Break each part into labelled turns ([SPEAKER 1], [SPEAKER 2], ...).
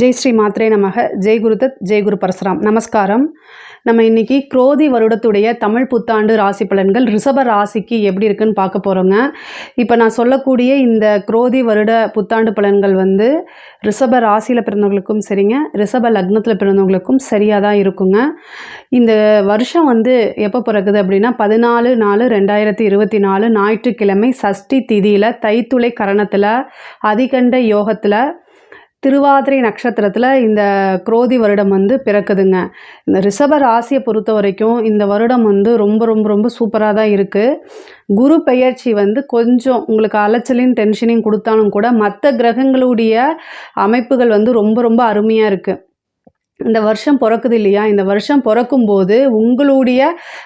[SPEAKER 1] ஜெய் ஸ்ரீ மாத்ரே நமக. ஜெய் குருதத் ஜெய் குரு பரசுராம். நமஸ்காரம். நம்ம இன்னைக்கு குரோதி வருடத்துடைய தமிழ் புத்தாண்டு ராசி பலன்கள் ரிஷப ராசிக்கு எப்படி இருக்குன்னு பார்க்க போகிறோங்க இப்போ நான் சொல்லக்கூடிய இந்த குரோதி வருட புத்தாண்டு பலன்கள் வந்து ரிஷப ராசியில் பிறந்தவங்களுக்கும் சரிங்க ரிஷப லக்னத்தில் பிறந்தவங்களுக்கும் சரியாக தான் இருக்குங்க. இந்த வருஷம் வந்து எப்போ பிறகுது அப்படின்னா பதினாலு நாலு ரெண்டாயிரத்தி இருபத்தி நாலு ஞாயிற்றுக்கிழமை சஷ்டி திதியில் தைத்துளை கரணத்தில் அதிகண்ட யோகத்தில் திருவாதிரை நட்சத்திரத்தில் இந்த குரோதி வருடம் வந்து பிறக்குதுங்க. இந்த ரிஷப ராசியை பொறுத்த வரைக்கும் இந்த வருடம் வந்து ரொம்ப ரொம்ப ரொம்ப சூப்பராக தான் இருக்குது குரு பெயர்ச்சி வந்து கொஞ்சம் உங்களுக்கு அலைச்சலையும் டென்ஷனையும் கொடுத்தாலும் கூட மற்ற கிரகங்களுடைய அமைப்புகள் வந்து ரொம்ப ரொம்ப அருமையாக இருக்குது இந்த வருஷம் பிறக்குது இல்லையா? இந்த வருஷம் பிறக்கும்போது உங்களுடைய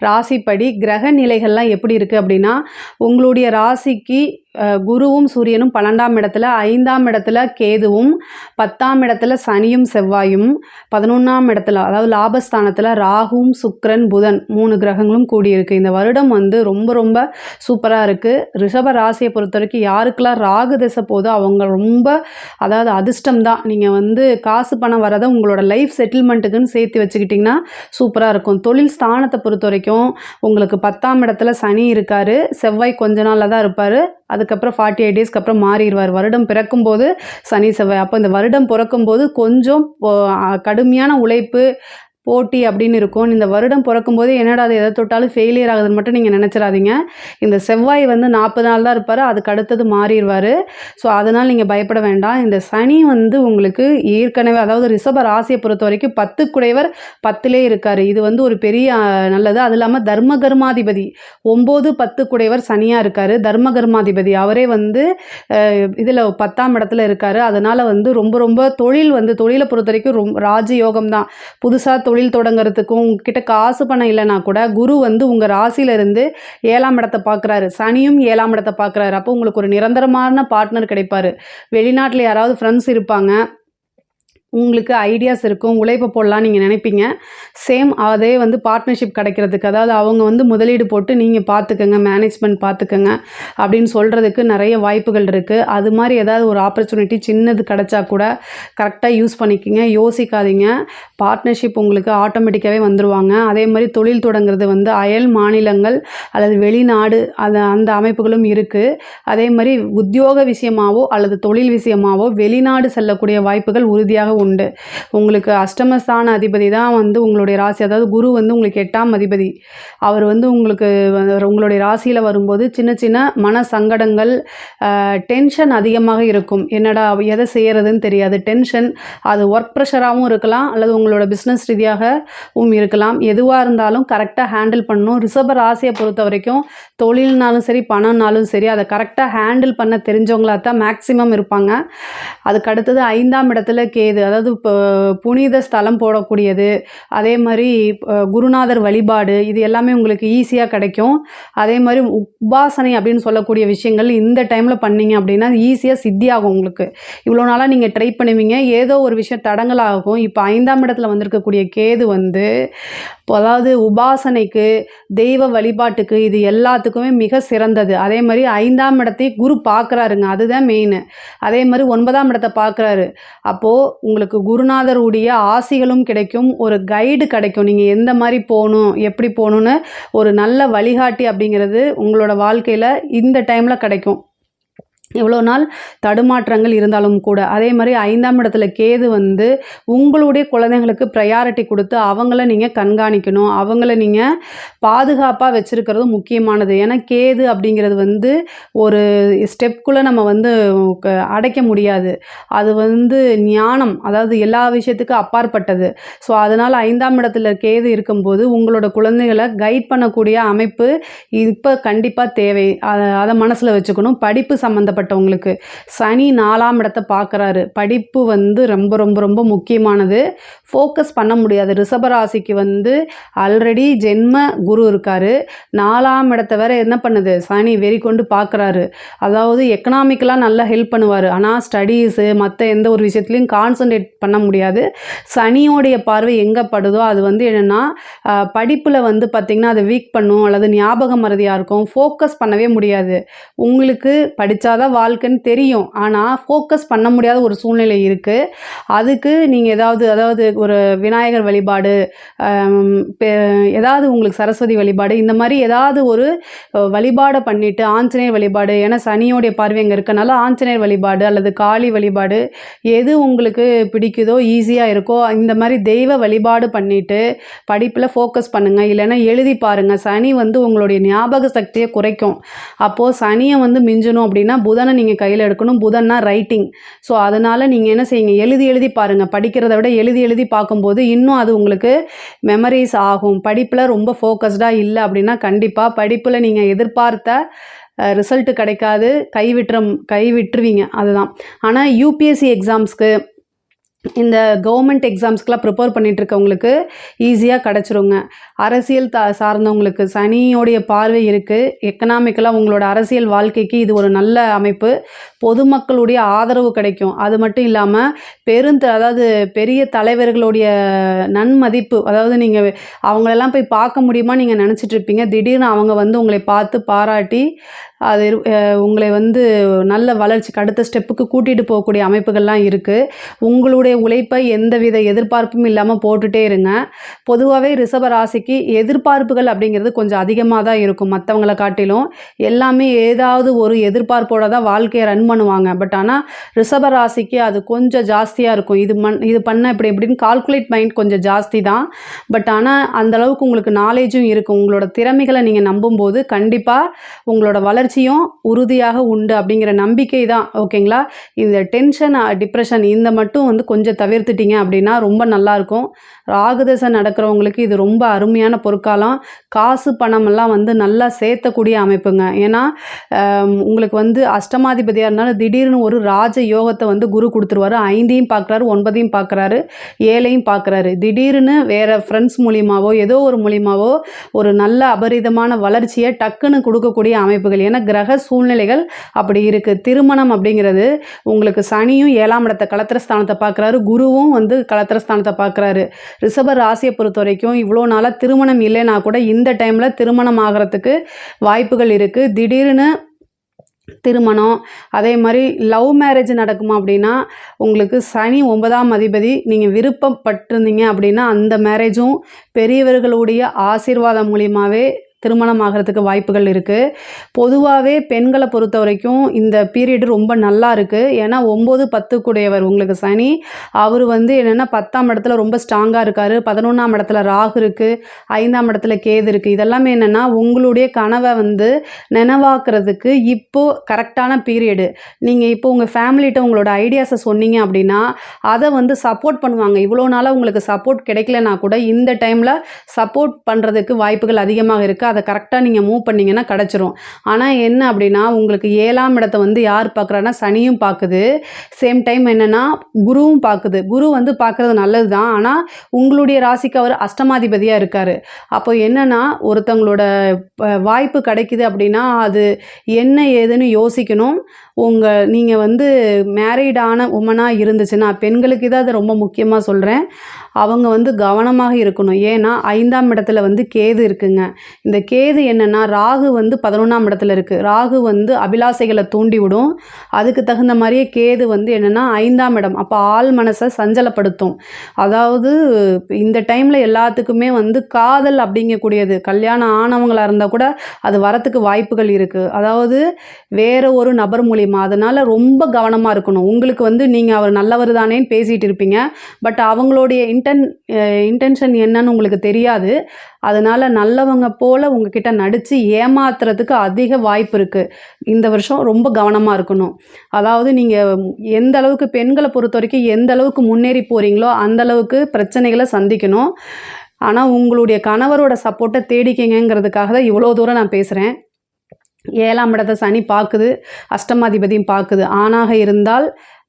[SPEAKER 1] ராசிப்படி கிரக நிலைகள்லாம் எப்படி இருக்குது அப்படின்னா உங்களுடைய ராசிக்கு குருவும் சூரியனும் பன்னெண்டாம் இடத்துல ஐந்தாம் இடத்துல கேதுவும் பத்தாம் இடத்துல சனியும் செவ்வாயும் பதினொன்றாம் இடத்துல அதாவது லாபஸ்தானத்தில் ராகுவும் சுக்ரன் புதன் மூணு கிரகங்களும் கூடியிருக்கு. இந்த வருடம் வந்து ரொம்ப ரொம்ப சூப்பராக இருக்குது ரிஷப ராசியை பொறுத்த வரைக்கும் யாருக்கெல்லாம் ராகு திசை போதோ அவங்க ரொம்ப அதாவது அதிர்ஷ்டம் தான். நீங்கள் வந்து காசு பணம் வரதை உங்களோட லைஃப் செட்டில்மெண்ட்டுக்குன்னு சேர்த்து வச்சுக்கிட்டிங்கன்னா சூப்பராக இருக்கும். தொழில் ஸ்தானத்தை பொறுத்த வரைக்கும் உங்களுக்கு பத்தாம் இடத்துல சனி இருக்கார். செவ்வாய் கொஞ்ச நாளில் தான் இருப்பார். அதுக்கப்புறம் ஃபார்ட்டி எயிட் டேஸ்க்கு அப்புறம் மாறிடுவார். வருடம் பிறக்கும்போது சனி செவ்வாய். அப்போ இந்த வருடம் பிறக்கும்போது கொஞ்சம் கடுமையான உழைப்பு போட்டி அப்படின்னு இருக்கும். இந்த வருடம் பிறக்கும்போது என்னடா அது எதை தொட்டாலும் ஃபெயிலியர் ஆகுதுன்னு மட்டும் நீங்கள் நினச்சிடாதீங்க. இந்த செவ்வாய் வந்து நாற்பது நாள் தான் இருப்பார். அதுக்கு அடுத்தது மாறிடுவார். ஸோ அதனால் நீங்கள் பயப்பட வேண்டாம். இந்த சனி வந்து உங்களுக்கு ஏற்கனவே அதாவது ரிஷப ராசியை பொறுத்த வரைக்கும் பத்து குடைவர் பத்திலே இருக்கார். இது வந்து ஒரு பெரிய நல்லது. அது இல்லாமல் தர்ம கர்மாதிபதி. ஒம்பது பத்து குடைவர் சனியாக இருக்கார். தர்ம கர்மாதிபதி. அவரே வந்து இதில் பத்தாம் இடத்துல இருக்கார். அதனால் வந்து ரொம்ப ரொம்ப தொழில் வந்து தொழிலை பொறுத்த வரைக்கும் ரொம்ப ராஜயோகம் தான் புதுசாக தொழில் தொடங்குறதுக்கும் உங்ககிட்ட காசு பணம் இல்லைனா கூட குரு வந்து உங்கள் ராசியிலிருந்து ஏழாம் இடத்தை பார்க்குறாரு. சனியும் ஏழாம் இடத்தை பார்க்குறாரு. அப்போ உங்களுக்கு ஒரு நிரந்தரமான பார்ட்னர் கிடைப்பார். வெளிநாட்டில் யாராவது ஃப்ரெண்ட்ஸ் இருப்பாங்க. உங்களுக்கு ஐடியாஸ் இருக்கும் உழைப்பு போடலாம் நீங்கள் நினைப்பீங்க. சேம் அதே வந்து பார்ட்னர்ஷிப் கிடைக்கிறதுக்கு அதாவது அவங்க வந்து முதலீடு போட்டு நீங்கள் பார்த்துக்கங்க மேனேஜ்மெண்ட் பார்த்துக்கங்க அப்படின்னு சொல்கிறதுக்கு நிறைய வாய்ப்புகள் இருக்குது அது மாதிரி ஏதாவது ஒரு ஆப்பர்ச்சுனிட்டி சின்னது கிடைச்சா கூட கரெக்டாக யூஸ் பண்ணிக்கங்க யோசிக்காதீங்க. பார்ட்னர்ஷிப் உங்களுக்கு ஆட்டோமேட்டிக்காகவே வந்துடுவாங்க அதே மாதிரி தொழில் தொடங்குறது வந்து அயல் மாநிலங்கள் அல்லது வெளிநாடு அது அந்த அமைப்புகளும் இருக்குது அதே மாதிரி உத்தியோக விஷயமாவோ அல்லது தொழில் விஷயமாவோ வெளிநாடு செல்லக்கூடிய வாய்ப்புகள் உறுதியாக உண்டு. உங்களுக்கு அஷ்டமஸ்தான அதிபதி தான் வந்து உங்களுடைய ராசி. அதாவது குரு வந்து உங்களுக்கு எட்டாம் அதிபதி. அவர் வந்து உங்களுக்கு உங்களுடைய ராசியில் வரும்போது சின்ன சின்ன மன சங்கடங்கள் டென்ஷன் அதிகமாக இருக்கும். என்னடா எதை செய்கிறதுன்னு தெரியாது. டென்ஷன் அது ஒர்க் ப்ரெஷராகவும் இருக்கலாம். அல்லது உங்களோட பிஸ்னஸ் ரீதியாகவும் இருக்கலாம். எதுவாக இருந்தாலும் கரெக்டாக ஹேண்டில் பண்ணணும். ரிஷப ராசியை பொறுத்த வரைக்கும் தொழில்னாலும் சரி பணம்னாலும் சரி அதை கரெக்டாக ஹேண்டில் பண்ண தெரிஞ்சவங்களா தான் மேக்ஸிமம் இருப்பாங்க. அதுக்கு அடுத்தது ஐந்தாம் இடத்துல கேது அதாவது இப்போ புனித ஸ்தலம் போடக்கூடியது. அதே மாதிரி குருநாதர் வழிபாடு இது எல்லாமே உங்களுக்கு ஈஸியாக கிடைக்கும். அதே மாதிரி உபாசனை அப்படின்னு சொல்லக்கூடிய விஷயங்கள் இந்த டைமில் பண்ணீங்க அப்படின்னா ஈஸியாக சித்தியாகும் உங்களுக்கு. இவ்வளோ நாளாக நீங்கள் ட்ரை பண்ணுவீங்க. ஏதோ ஒரு விஷயம் தடங்கலாகும் இப்போ ஐந்தாம் இடத்துல வந்திருக்கக்கூடிய கேது வந்து இப்போ அதாவது உபாசனைக்கு தெய்வ வழிபாட்டுக்கு இது எல்லாத்துக்கும் மிக சிறந்தது. அதே மாதிரி ஐந்தாம் இடத்தை குரு பார்க்குறாருங்க. அதுதான் மெயின் அதே மாதிரி ஒன்பதாம் இடத்தை பார்க்குறாரு. அப்போது உங்களுக்கு குருநாதருடைய ஆசிகளும் கிடைக்கும். ஒரு கைடு கிடைக்கும். நீங்கள் எந்த மாதிரி போகணும் எப்படி போகணுன்னு ஒரு நல்ல வழிகாட்டி அப்படிங்கிறது உங்களோட வாழ்க்கையில் இந்த டைமில் கிடைக்கும். எவ்வளோ நாள் தடுமாற்றங்கள் இருந்தாலும் கூட அதே மாதிரி ஐந்தாம் இடத்துல கேது வந்து உங்களுடைய குழந்தைங்களுக்கு ப்ரையாரிட்டி கொடுத்து அவங்கள நீங்கள் கண்காணிக்கணும். அவங்கள நீங்கள் பாதுகாப்பாக வச்சுருக்கிறது முக்கியமானது. ஏன்னா கேது அப்படிங்கிறது வந்து ஒரு ஸ்டெப்குள்ளே நம்ம வந்து க- அடைக்க முடியாது. அது வந்து ஞானம் அதாவது எல்லா விஷயத்துக்கும் அப்பாற்பட்டது. ஸோ அதனால் ஐந்தாம் இடத்துல கேது இருக்கும்போது உங்களோட குழந்தைகளை கைட் பண்ணக்கூடிய அமைப்பு இப்போ கண்டிப்பாக தேவை. அதை அதை மனசில் வச்சுக்கணும். படிப்பு சம்மந்தப்பட்ட சம்மந்தப்பட்டவங்களுக்கு சனி நாலாம் இடத்தை பார்க்குறாரு. படிப்பு வந்து ரொம்ப ரொம்ப ரொம்ப முக்கியமானது. ஃபோக்கஸ் பண்ண முடியாது. ரிஷபராசிக்கு வந்து ஆல்ரெடி ஜென்ம குரு இருக்கார். நாலாம் இடத்த வேற என்ன பண்ணுது? சனி வெறி கொண்டு பார்க்குறாரு. அதாவது எக்கனாமிக்கலாக நல்லா ஹெல்ப் பண்ணுவார். ஆனால் ஸ்டடீஸு மற்ற எந்த ஒரு விஷயத்துலையும் கான்சன்ட்ரேட் பண்ண முடியாது. சனியோடைய பார்வை எங்கே படுதோ அது வந்து என்னென்னா படிப்பில் வந்து பார்த்திங்கன்னா அதை வீக் பண்ணும் அல்லது ஞாபகம் மறதியாக இருக்கும். ஃபோக்கஸ் பண்ணவே முடியாது. உங்களுக்கு படித்தாதான் வாழ்க்கைன்னு தெரியும். ஆனால் ஃபோக்கஸ் பண்ண முடியாத ஒரு சூழ்நிலை இருக்குது அதுக்கு நீங்கள் ஏதாவது அதாவது ஒரு விநாயகர் வழிபாடு பெ- ஏதாவது உங்களுக்கு சரஸ்வதி வழிபாடு இந்த மாதிரி ஏதாவது ஒரு வழிபாடை பண்ணிவிட்டு ஆஞ்சநேயர் வழிபாடு ஏன்னா சனியோடைய பார்வை அங்கே இருக்கனால ஆஞ்சநேயர் வழிபாடு அல்லது காளி வழிபாடு எது உங்களுக்கு பிடிக்குதோ ஈஸியாக இருக்கோ இந்த மாதிரி தெய்வ வழிபாடு பண்ணிவிட்டு படிப்பில் ஃபோக்கஸ் பண்ணுங்கள் இல்லைன்னா எழுதி பாருங்கள் சனி வந்து உங்களுடைய ஞாபக சக்தியை குறைக்கும். அப்போது சனியை வந்து மிஞ்சணும் அப்படின்னா புதனை நீங்கள் கையில் எடுக்கணும். புதன்னா ரைட்டிங் ஸோ அதனால் நீங்கள் என்ன செய்யுங்க? எழுதி எழுதி பாருங்கள் படிக்கிறத விட எழுதி எழுதி பார்க்கும்போது இன்னும் அது உங்களுக்கு மெமரிஸ் ஆகும். படிப்பில் ரொம்ப ஃபோக்கஸ்டாக இல்லை அப்படின்னா கண்டிப்பாக படிப்பில் நீங்கள் எதிர்பார்த்த ரிசல்ட்டு கிடைக்காது. கைவிட்டுற கைவிட்டுருவீங்க. அதுதான். ஆனால் யூபிஎஸ்சி எக்ஸாம்ஸ்க்கு இந்த கவர்மெண்ட் எக்ஸாம்ஸ்க்கெலாம் ப்ரிப்பேர் பண்ணிட்டு இருக்கவங்களுக்கு ஈஸியாக கிடச்சிருங்க. அரசியல் த சார்ந்தவங்களுக்கு சனியோடைய பார்வை இருக்குது எக்கனாமிக்கலாக உங்களோட அரசியல் வாழ்க்கைக்கு இது ஒரு நல்ல அமைப்பு. பொதுமக்களுடைய ஆதரவு கிடைக்கும். அது மட்டும் இல்லாமல் பெருந்த அதாவது பெரிய தலைவர்களுடைய நன்மதிப்பு அதாவது நீங்கள் அவங்களெல்லாம் போய் பார்க்க முடியுமா நீங்கள் நினச்சிட்டு இருப்பீங்க. திடீர்னு அவங்க வந்து உங்களை பார்த்து பாராட்டி அது உங்களை வந்து நல்ல வளர்ச்சிக்கு அடுத்த ஸ்டெப்புக்கு கூட்டிகிட்டு போகக்கூடிய அமைப்புகள்லாம் இருக்குது உங்களுடைய உழைப்பை எந்தவித எதிர்பார்ப்பும் இல்லாமல் போட்டுகிட்டே இருங்க. பொதுவாகவே ரிஷப ராசிக்கு எதிர்பார்ப்புகள் அப்படிங்கிறது கொஞ்சம் அதிகமாக தான் இருக்கும். மற்றவங்கள காட்டிலும் எல்லாமே ஏதாவது ஒரு எதிர்பார்ப்போட தான் வாழ்க்கையை ரன் பண்ணுவாங்க. பட் ஆனால் ரிஷபராசிக்கு அது கொஞ்சம் ஜாஸ்தியாக இருக்கும். இது மண் இது பண்ண இப்படி இப்படின்னு கால்குலேட் மைண்ட் கொஞ்சம் ஜாஸ்தி தான் பட் ஆனால் அந்த அளவுக்கு உங்களுக்கு நாலேஜும் இருக்கும். உங்களோட திறமைகளை நீங்கள் நம்பும்போது கண்டிப்பாக உங்களோட வளர்ச்சியும் உறுதியாக உண்டு அப்படிங்கிற நம்பிக்கை தான் ஓகேங்களா இந்த டென்ஷன் டிப்ரெஷன் இந்த மட்டும் வந்து கொஞ்சம் தவிர்த்துட்டீங்க அப்படின்னா ரொம்ப நல்லாயிருக்கும் ராகுதசை நடக்கிறவங்களுக்கு இது ரொம்ப அருமையான பொற்காலம். காசு பணமெல்லாம் வந்து நல்லா சேர்த்தக்கூடிய அமைப்புங்க. ஏன்னா உங்களுக்கு வந்து அஷ்டமாதிபதியாக அதனால் திடீர்னு ஒரு ராஜ யோகத்தை வந்து குரு கொடுத்துருவாரு. ஐந்தையும் பார்க்குறாரு ஒன்பதையும் பார்க்குறாரு ஏழையும் பார்க்குறாரு. திடீர்னு வேறு ஃப்ரெண்ட்ஸ் மூலியமாவோ ஏதோ ஒரு மூலியமாவோ ஒரு நல்ல அபரிதமான வளர்ச்சியை டக்குன்னு கொடுக்கக்கூடிய அமைப்புகள். ஏன்னா கிரக சூழ்நிலைகள் அப்படி இருக்குது திருமணம் அப்படிங்கிறது உங்களுக்கு சனியும் ஏழாம் இடத்த கலத்திர ஸ்தானத்தை பார்க்குறாரு குருவும் வந்து கலத்திர ஸ்தானத்தை பார்க்குறாரு. ரிஷப ராசியை பொறுத்த வரைக்கும் இவ்வளோ நாளாக திருமணம் இல்லைன்னா கூட இந்த டைமில் திருமணம் ஆகிறதுக்கு வாய்ப்புகள் இருக்குது திடீர்னு திருமணம். அதே மாதிரி லவ் மேரேஜ் நடக்குமா அப்படின்னா உங்களுக்கு சனி ஒன்பதாம் அதிபதி நீங்கள் விருப்பப்பட்டிருந்தீங்க அப்படின்னா அந்த மேரேஜும் பெரியவர்களுடைய ஆசீர்வாதம் மூலியமாகவே திருமணம் ஆகிறதுக்கு வாய்ப்புகள் இருக்குது பொதுவாகவே பெண்களை பொறுத்த வரைக்கும் இந்த பீரியட் ரொம்ப நல்லா இருக்குது ஏன்னா ஒம்பது பத்துக்குடையவர் உங்களுக்கு சனி. அவர் வந்து என்னென்னா பத்தாம் இடத்துல ரொம்ப ஸ்ட்ராங்காக இருக்கார். பதினொன்றாம் இடத்துல ராகு இருக்குது ஐந்தாம் இடத்துல கேது இருக்குது இதெல்லாமே என்னென்னா உங்களுடைய கனவை வந்து நினைவாக்குறதுக்கு இப்போது கரெக்டான பீரியடு. நீங்கள் இப்போ உங்கள் ஃபேமிலிகிட்ட உங்களோட ஐடியாஸை சொன்னீங்க அப்படின்னா அதை வந்து சப்போர்ட் பண்ணுவாங்க. இவ்வளோ நாளாக உங்களுக்கு சப்போர்ட் கிடைக்கலனா கூட இந்த டைமில் சப்போர்ட் பண்ணுறதுக்கு வாய்ப்புகள் அதிகமாக இருக்குது அதை கரெக்டாக நீங்கள் மூவ் பண்ணிங்கன்னா கிடச்சிரும். ஆனால் என்ன அப்படின்னா உங்களுக்கு ஏழாம் இடத்த வந்து யார் பார்க்குறான்னா சனியும் பார்க்குது. சேம் டைம் என்னென்னா குருவும் பார்க்குது. குரு வந்து பார்க்குறது நல்லது தான் ஆனால் உங்களுடைய ராசிக்கு அவர் அஷ்டமாதிபதியாக இருக்கார். அப்போ என்னென்னா ஒருத்தவங்களோட வாய்ப்பு கிடைக்குது அப்படின்னா அது என்ன ஏதுன்னு யோசிக்கணும். உங்கள் நீங்கள் வந்து மேரீடான உமனாக இருந்துச்சுன்னா பெண்களுக்கு இதை அது ரொம்ப முக்கியமாக சொல்கிறேன் அவங்க வந்து கவனமாக இருக்கணும். ஏன்னா ஐந்தாம் இடத்துல வந்து கேது இருக்குங்க. இந்த கேது என்னென்னா ராகு வந்து பதினொன்றாம் இடத்துல இருக்குது ராகு வந்து அபிலாசைகளை தூண்டி விடும் அதுக்கு தகுந்த மாதிரியே கேது வந்து என்னென்னா ஐந்தாம் இடம். அப்போ ஆள் மனசை சஞ்சலப்படுத்தும். அதாவது இந்த டைமில் எல்லாத்துக்குமே வந்து காதல் அப்படிங்கக்கூடியது. கல்யாணம் ஆனவங்களாக இருந்தால் கூட அது வரத்துக்கு வாய்ப்புகள் இருக்குது அதாவது வேறு ஒரு நபர் மூலிமா அதனால் ரொம்ப கவனமாக இருக்கணும். உங்களுக்கு வந்து நீங்கள் அவர் நல்லவர் தானேன்னு பேசிகிட்டு இருப்பீங்க. பட் அவங்களுடைய இன்டென் இன்டென்ஷன் என்னன்னு உங்களுக்கு தெரியாது. அதனால் நல்லவங்க போல் உங்ககிட்ட நடித்து ஏமாத்துறதுக்கு அதிக வாய்ப்பு இருக்குது இந்த வருஷம் ரொம்ப கவனமாக இருக்கணும். அதாவது நீங்கள் எந்த அளவுக்கு பெண்களை பொறுத்த வரைக்கும் எந்த அளவுக்கு முன்னேறி போகிறீங்களோ அந்தளவுக்கு பிரச்சனைகளை சந்திக்கணும். ஆனால் உங்களுடைய கணவரோட சப்போர்ட்டை தேடிக்கிங்கிறதுக்காக தான் இவ்வளோ தூரம் நான் பேசுகிறேன் ஏழாம் இடத்தை சனி பார்க்குது அஷ்டமாதிபதியும் பார்க்குது. ஆணாக இருந்தால்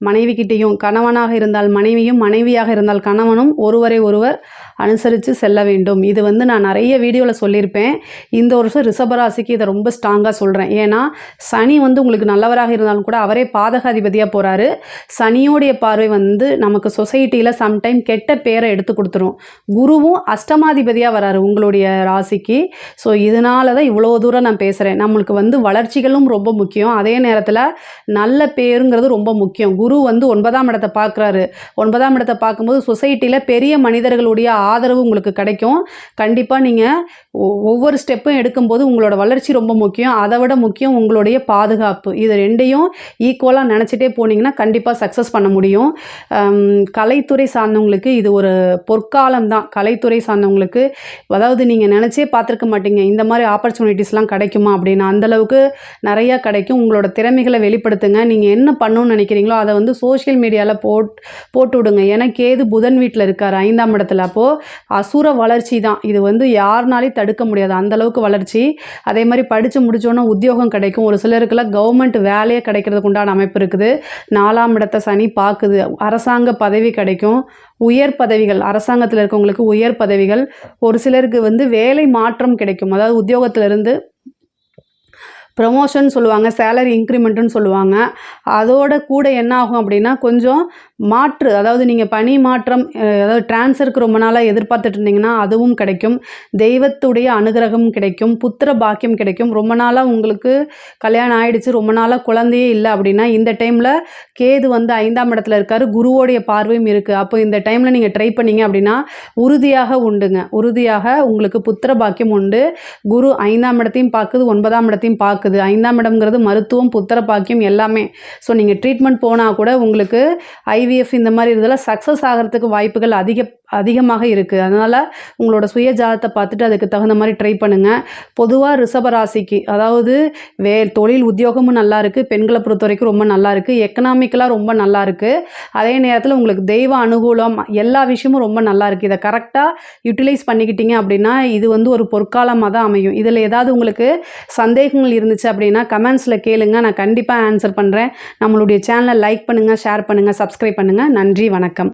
[SPEAKER 1] மனைவிக்கிட்டேயும் கணவனாக இருந்தால் மனைவியும் மனைவியாக இருந்தால் கணவனும் ஒருவரை ஒருவர் அனுசரித்து செல்ல வேண்டும். இது வந்து நான் நிறைய வீடியோவில் சொல்லியிருப்பேன். இந்த வருஷம் ரிஷபராசிக்கு இதை ரொம்ப ஸ்ட்ராங்காக சொல்கிறேன் ஏன்னா சனி வந்து உங்களுக்கு நல்லவராக இருந்தாலும் கூட அவரே பாதகாதிபதியாக போகிறாரு சனியோடைய பார்வை வந்து நமக்கு சொசைட்டியில் சம்டைம் கெட்ட பேரை எடுத்து கொடுத்துரும். குருவும் அஷ்டமாதிபதியாக வராரு உங்களுடைய ராசிக்கு. ஸோ இதனால தான் இவ்வளோ தூரம் நான் பேசுகிறேன் நம்மளுக்கு வந்து வளர்ச்சிகளும் ரொம்ப முக்கியம். அதே நேரத்தில் நல்ல பேருங்கிறது ரொம்ப முக்கியம். குரு குரு வந்து ஒன்பதாம் இடத்தை பார்க்குறாரு. ஒன்பதாம் இடத்தை பார்க்கும்போது சொசைட்டியில் பெரிய மனிதர்களுடைய ஆதரவு உங்களுக்கு கிடைக்கும். கண்டிப்பாக நீங்கள் ஒவ்வொரு ஸ்டெப்பும் எடுக்கும்போது உங்களோட வளர்ச்சி ரொம்ப முக்கியம். அதை விட முக்கியம் உங்களுடைய பாதுகாப்பு. இது ரெண்டையும் ஈக்குவலாக நினச்சிட்டே போனீங்கன்னா கண்டிப்பாக சக்ஸஸ் பண்ண முடியும். கலைத்துறை சார்ந்தவங்களுக்கு இது ஒரு பொற்காலம் தான். கலைத்துறை சார்ந்தவங்களுக்கு அதாவது நீங்கள் நினச்சே பார்த்துருக்க மாட்டீங்க. இந்த மாதிரி ஆப்பர்ச்சுனிட்டிஸ்லாம் கிடைக்குமா அப்படின்னு அந்தளவுக்கு நிறையா கிடைக்கும். உங்களோட திறமைகளை வெளிப்படுத்துங்க. நீங்கள் என்ன பண்ணணும்னு நினைக்கிறீங்களோ அதை வந்து சோஷியல் மீடியாவில் போட் போட்டு விடுங்க. ஏன்னா கேது புதன் வீட்டில் இருக்கார் ஐந்தாம் இடத்துல. அப்போது அசுர வளர்ச்சி தான். இது வந்து யாருனாலையும் தடுக்க முடியாது. அந்த அளவுக்கு வளர்ச்சி. அதே மாதிரி படித்து முடிச்சோன்னே உத்தியோகம் கிடைக்கும். ஒரு சிலருக்குலாம் கவர்மெண்ட் வேலையே கிடைக்கிறதுக்கு உண்டான அமைப்பு இருக்குது. நாலாம் இடத்த சனி பார்க்குது. அரசாங்க பதவி கிடைக்கும். உயர் பதவிகள் அரசாங்கத்தில் இருக்கவங்களுக்கு உயர் பதவிகள். ஒரு சிலருக்கு வந்து வேலை மாற்றம் கிடைக்கும். அதாவது உத்தியோகத்திலிருந்து ப்ரமோஷன் சொல்லுவாங்க சேலரி இன்க்ரிமெண்ட்டுன்னு சொல்லுவாங்க. அதோட கூட என்ன ஆகும் அப்படின்னா கொஞ்சம் மாற்று அதாவது நீங்கள் பணி மாற்றம் அதாவது ட்ரான்ஸ்ஃபருக்கு ரொம்ப நாளாக எதிர்பார்த்துட்டு இருந்தீங்கன்னா அதுவும் கிடைக்கும். தெய்வத்துடைய அனுகிரகம் கிடைக்கும். புத்திர பாக்கியம் கிடைக்கும். ரொம்ப நாளாக உங்களுக்கு கல்யாணம் ஆயிடுச்சு ரொம்ப நாளாக குழந்தையே இல்லை அப்படின்னா இந்த டைமில் கேது வந்து ஐந்தாம் இடத்துல இருக்கார் குருவோடைய பார்வையும் இருக்குது அப்போ இந்த டைமில் நீங்கள் ட்ரை பண்ணீங்க அப்படின்னா உறுதியாக உண்டுங்க. உறுதியாக உங்களுக்கு புத்திர பாக்கியம் உண்டு. குரு ஐந்தாம் இடத்தையும் பார்க்குது ஒன்பதாம் இடத்தையும் பார்க்குது ஐந்தாம் இடம்ங்கிறது மருத்துவம் புத்திர பாக்கியம் எல்லாமே. ஸோ நீங்கள் ட்ரீட்மெண்ட் போனால் கூட உங்களுக்கு ஐவி ஐவிஎஃப் இந்த மாதிரி இதெல்லாம் சக்ஸஸ் ஆகிறதுக்கு வாய்ப்புகள் அதிக அதிகமாக இருக்குது அதனால் உங்களோட சுய ஜாதத்தை பார்த்துட்டு அதுக்கு தகுந்த மாதிரி ட்ரை பண்ணுங்கள் பொதுவாக ரிஷபராசிக்கு அதாவது வே தொழில் உத்தியோகமும் நல்லா இருக்குது பெண்களை பொறுத்த வரைக்கும் ரொம்ப நல்லா இருக்குது எக்கனாமிக்கலாக ரொம்ப நல்லா இருக்குது அதே நேரத்தில் உங்களுக்கு தெய்வ அனுகூலம் எல்லா விஷயமும் ரொம்ப நல்லா இருக்குது இதை கரெக்டாக யூட்டிலைஸ் பண்ணிக்கிட்டீங்க அப்படின்னா இது வந்து ஒரு பொற்காலமாக தான் அமையும். இதில் ஏதாவது உங்களுக்கு சந்தேகங்கள் இருந்துச்சு அப்படின்னா கமெண்ட்ஸில் கேளுங்க. நான் கண்டிப்பாக ஆன்சர் பண்ணுறேன் நம்மளுடைய சேனலை லைக் பண்ணுங்கள் ஷேர் பண்ணுங்கள் சப்ஸ்கிரைப் பண்ணுங்கள் நன்றி வணக்கம்.